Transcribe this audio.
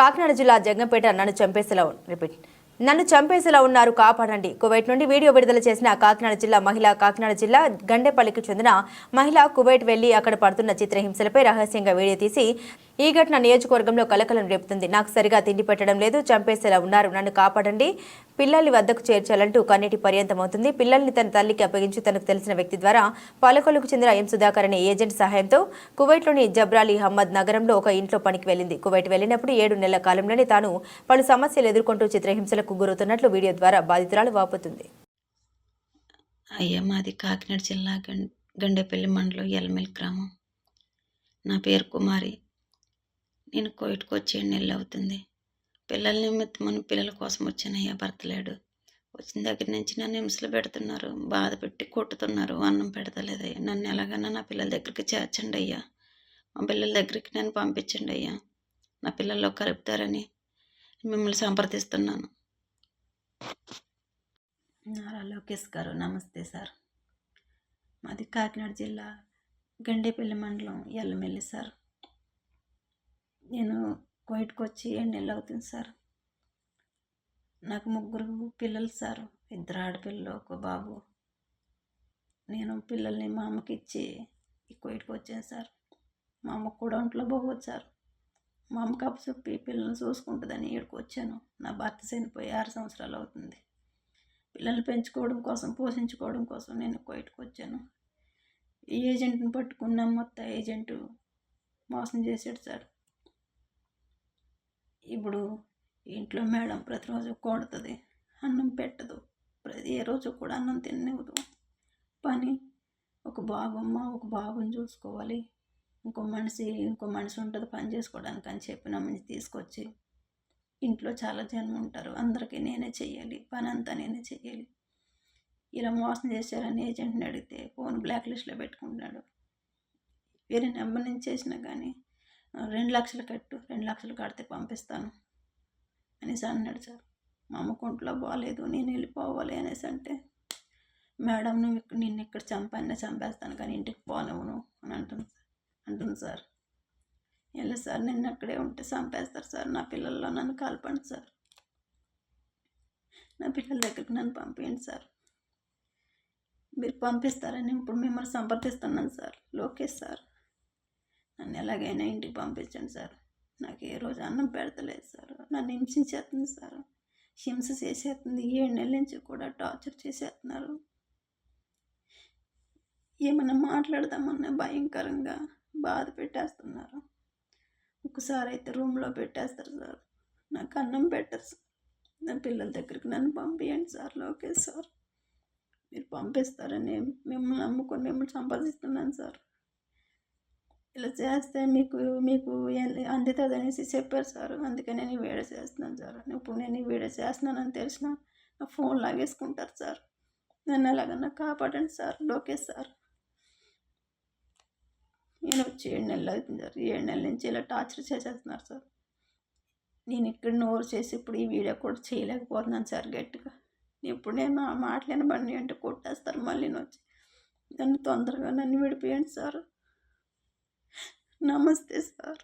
కాకినాడ జిల్లా జగ్గంపేట నన్ను చంపేసేలా రిపీట్. నన్ను చంపేసేలా ఉన్నారు కాపాడండి. కువైట్ నుండి వీడియో విడుదల చేసిన కాకినాడ జిల్లా మహిళ కాకినాడ జిల్లా గండేపల్లికి చెందిన మహిళ కువైట్ వెళ్ళి అక్కడ పడుతున్న చిత్రహింసలపై రహస్యంగా వీడియో తీసి ఈ ఘటన నియోజకవర్గంలో కలకలం రేపుతుంది. నాకు సరిగా తిండి పెట్టడం లేదు చంపేసేలా ఉన్నారు. నన్ను కాపాడండి. పిల్లల్ని వద్దకు చేర్చాలంటూ కన్నీటి పర్యంతమవుతుంది. పిల్లల్ని తన తల్లికి అప్పగించి తనకు తెలిసిన వ్యక్తి ద్వారా పాలకొల్లుకు చెందిన ఎం సుధాకర్ అనే ఏజెంట్ సహాయంతో కువైట్లోని జబ్రాలి అహ్మద్ నగరంలో ఒక ఇంట్లో పనికి వెళ్ళింది. కువైట్ వెళ్ళినప్పుడు ఏడు నెలల కాలంలోనే తాను పలు సమస్యలు ఎదుర్కొంటూ చిత్రహింసలకు గురవుతున్నట్లు వీడియో ద్వారా బాధితురాలు వాపోతుంది. అయ్యా మాది కాకినాడ జిల్లా గం గండేపల్లి మండలం ఎల్మెల్ గ్రామం. నా పేరు కుమారి. నేను కోయిట్కి వచ్చి ఏడు నెలలు అవుతుంది. పిల్లల నిమిత్తమని పిల్లల కోసం వచ్చానయ్యా భర్త లేడు. వచ్చిన దగ్గర నుంచి నన్ను హింసలు పెడుతున్నారు బాధ పెట్టి కొట్టుతున్నారు అన్నం పెడతలేదయ్యా నన్ను ఎలాగైనా నా పిల్లల దగ్గరికి చేర్చండి అయ్యా. మా పిల్లల దగ్గరికి నన్ను పంపించండి అయ్యా. నా పిల్లల్లో కలుపుతారని మిమ్మల్ని సంప్రదిస్తున్నాను. నారా లోకేష్ గారు నమస్తే సార్. మాది కాకినాడ జిల్లా గండేపల్లి మండలం ఎల్లమెల్లి సార్. నేను కోయిట్కి వచ్చి ఏడు నెలలు అవుతుంది సార్? నాకు ముగ్గురు పిల్లలు సార్. ఇద్దరు ఆడపిల్లలు ఒక బాబు. నేను పిల్లల్ని మా అమ్మకి ఇచ్చి ఈ కోయిట్కి వచ్చాను సార్. మా అమ్మకు కూడా ఒంట్లో బాగోదు సార్. మా కప్పు చెప్పి పిల్లల్ని చూసుకుంటుందని ఇక్కడికి వచ్చాను నా భర్త చనిపోయి ఆరు సంవత్సరాలు అవుతుంది పిల్లల్ని పెంచుకోవడం కోసం పోషించుకోవడం కోసం నేను కోయిట్కి వచ్చాను ఈ ఏజెంట్ని పట్టుకున్న మొత్తం ఏజెంటు మోసం చేశాడు సార్. ఇప్పుడు ఇంట్లో మేడం ప్రతిరోజు కొడుతుంది అన్నం పెట్టదు. ప్రతి ఏ రోజు కూడా అన్నం తిననివ్వదు. పని ఒక బాబమ్మ ఒక బాబుని చూసుకోవాలి. ఇంకో మనిషి ఇంకో మనిషి ఉంటుంది పని చేసుకోవడానికి అని చెప్పి నమ్మని తీసుకొచ్చి ఇంట్లో చాలా జనం ఉంటారు. అందరికీ నేనే చెయ్యాలి పని అంతా నేనే చెయ్యాలి. ఇలా మోసం చేశారని ఏజెంట్ని అడిగితే ఫోన్ బ్లాక్ లిస్ట్లో పెట్టుకుంటున్నాడు. వేరే నెంబర్ నుంచి చేసినా కానీ రెండు లక్షలు కట్టు రెండు లక్షలు కడితే పంపిస్తాను అనేసి అన్నాడు సార్. మా అమ్మకు ఒంట్లో బాగాలేదు నేను వెళ్ళిపోవాలి అనేసి అంటే మేడం నువ్వు నిన్ను ఇక్కడ చంపానే చంపేస్తాను కానీ ఇంటికి పోనివ్వను అని అంటుంది అంటుంది సార్. వెళ్ళి సార్ నిన్న అక్కడే ఉంటే చంపేస్తారు సార్ నా పిల్లల్లో నన్ను కలపండి సార్. నా పిల్లల దగ్గరికి నన్ను పంపించండి సార్. మీరు పంపిస్తారని ఇప్పుడు మిమ్మల్ని సంప్రదిస్తున్నాను సార్ లోకేష్ సార్. నన్ను ఎలాగైనా ఇంటికి పంపించండి సార్. నాకు ఏ రోజు అన్నం పెడతలేదు సార్. నన్ను హింసించేస్తుంది సార్. హింస చేసేస్తుంది. ఏడు నెలల నుంచి కూడా టార్చర్ చేసేస్తున్నారు. ఏమన్నా మాట్లాడదామన్నా భయంకరంగా బాధ పెట్టేస్తున్నారు. ఒకసారి అయితే రూమ్లో పెట్టేస్తారు సార్. నాకు అన్నం పెట్టరు సార్. నా పిల్లల దగ్గరికి నన్ను పంపించండి సార్ లోకేష్ సార్. మీరు పంపిస్తారని మిమ్మల్ని నమ్ముకొని మిమ్మల్ని సంపాదిస్తున్నాను సార్. ఇలా చేస్తే మీకు మీకు అందుతుంది అనేసి చెప్పారు సార్. అందుకే నేను ఈ వీడియో చేస్తున్నాను సార్. ఇప్పుడు నేను ఈ వీడియో చేస్తున్నానని తెలిసిన నా ఫోన్ లాగేసుకుంటారు సార్. నన్ను ఎలాగన్నా కాపాడండి సార్. లోకేష్ సార్. నేను వచ్చి ఏడు నెలలు అవుతుంది సార్. ఏడు నెలల నుంచి ఇలా టార్చర్ చేసేస్తున్నారు సార్. నేను ఇక్కడ నోరు చేసి ఇప్పుడు ఈ వీడియో కూడా చేయలేకపోతున్నాను సార్ గట్టిగా. ఇప్పుడు నేను ఆ బండి అంటే కొట్టేస్తారు మళ్ళీ వచ్చి నన్ను తొందరగా నన్ను విడిపోయండి సార్. నమస్తే సార్.